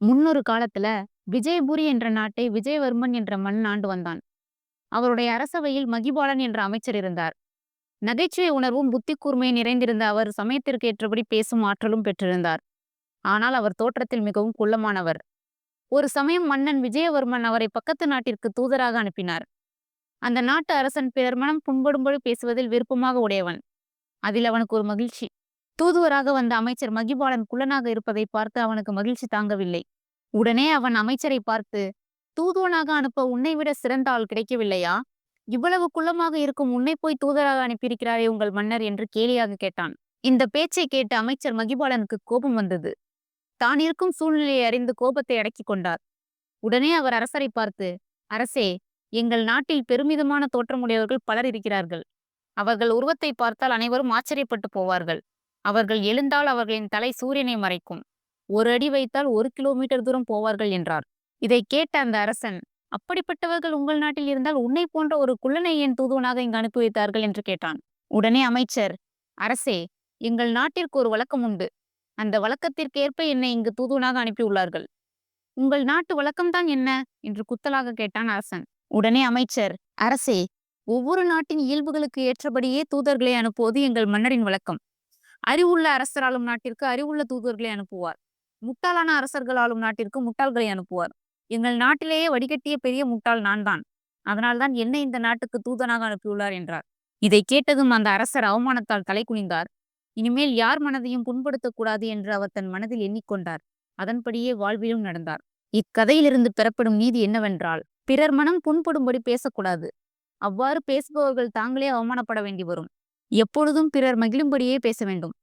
முன்னொரு காலத்துல விஜயபுரி என்ற நாட்டை விஜயவர்மன் என்ற மன்னன் ஆண்டு வந்தான். அவருடைய அரசவையில் மகிபாலன் என்ற அமைச்சர் இருந்தார். நகைச்சுவை உணர்வும் புத்தி கூர்மையும் நிறைந்திருந்த அவர் சமயத்திற்கு ஏற்றபடி பேசும் ஆற்றலும் பெற்றிருந்தார். ஆனால் அவர் தோற்றத்தில் மிகவும் குள்ளமானவர். ஒரு சமயம் மன்னன் விஜயவர்மன் அவரை பக்கத்து நாட்டிற்கு தூதராக அனுப்பினார். அந்த நாட்டு அரசன் பிறர் மனம் புண்படும்படி பேசுவதில் விருப்பமாக உடையவன். அதில் அவனுக்கு ஒரு மகிழ்ச்சி. தூதுவராக வந்த அமைச்சர் மகிபாலன் குள்ளனாக இருப்பதை பார்த்து அவனுக்கு மகிழ்ச்சி தாங்கவில்லை. உடனே அவன் அமைச்சரை பார்த்து தூதுவனாக அனுப்ப உன்னை விட சிறந்த ஆள் கிடைக்கவில்லையா? இவ்வளவு குள்ளமாக இருக்கும் உன்னை போய் தூதராக அனுப்பியிருக்கிறாரே உங்கள் மன்னர் என்று கேலியாக கேட்டான். இந்த பேச்சை கேட்டு அமைச்சர் மகிபாலனுக்கு கோபம் வந்தது. தான் இருக்கும் சூழ்நிலையை அறிந்து கோபத்தை அடக்கிக் கொண்டார். உடனே அவர் அரசரை பார்த்து அரசே எங்கள் நாட்டில் பெருமிதமான தோற்றமுடையவர்கள் பலர் இருக்கிறார்கள். அவர்கள் உருவத்தை பார்த்தால் அனைவரும் ஆச்சரியப்பட்டு போவார்கள். அவர்கள் எழுந்தால் அவர்களின் தலை சூரியனை மறைக்கும். ஒரு அடி வைத்தால் ஒரு கிலோமீட்டர் தூரம் போவார்கள் என்றார். இதை கேட்ட அந்த அரசன் அப்படிப்பட்டவர்கள் உங்கள் நாட்டில் இருந்தால் உன்னை போன்ற ஒரு குள்ளனை என் தூதுவனாக இங்கு அனுப்பி வைத்தார்கள் என்று கேட்டான். உடனே அமைச்சர் அரசே எங்கள் நாட்டிற்கு ஒரு வழக்கம் உண்டு. அந்த வழக்கத்திற்கேற்ப என்னை இங்கு தூதுவனாக அனுப்பியுள்ளார்கள் உங்கள் நாட்டு வழக்கம்தான் என்ன? என்று குத்தலாக கேட்டான் அரசன். உடனே அமைச்சர் அரசே ஒவ்வொரு நாட்டின் இயல்புகளுக்கு ஏற்றபடியே தூதர்களை அனுப்புவது எங்கள் மன்னரின் வழக்கம். அறிவுள்ள அரசர் ஆளும் நாட்டிற்கு அறிவுள்ள தூதர்களை அனுப்புவார். முட்டாளான அரசர்கள் ஆளும் நாட்டிற்கு முட்டாள்களை அனுப்புவார். எங்கள் நாட்டிலேயே வடிகட்டிய பெரிய முட்டாள் நான் தான் அதனால்தான் என்னை இந்த நாட்டுக்கு தூதனாக அனுப்பியுள்ளார் என்றார். இதை கேட்டதும் அந்த அரசர் அவமானத்தால் தலை குனிந்தார். இனிமேல் யார் மனதையும் புண்படுத்தக்கூடாது என்று அவர் தன் மனதில் எண்ணிக்கொண்டார். அதன்படியே வாழ்விலும் நடந்தார். இக்கதையிலிருந்து பெறப்படும் நீதி என்னவென்றால் பிறர் மனம் புண்படும்படி பேசக்கூடாது. அவ்வாறு பேசுபவர்கள் தாங்களே அவமானப்பட வேண்டி வரும். எப்பொழுதும் பிறர் மகிழும்படியே பேச வேண்டும்.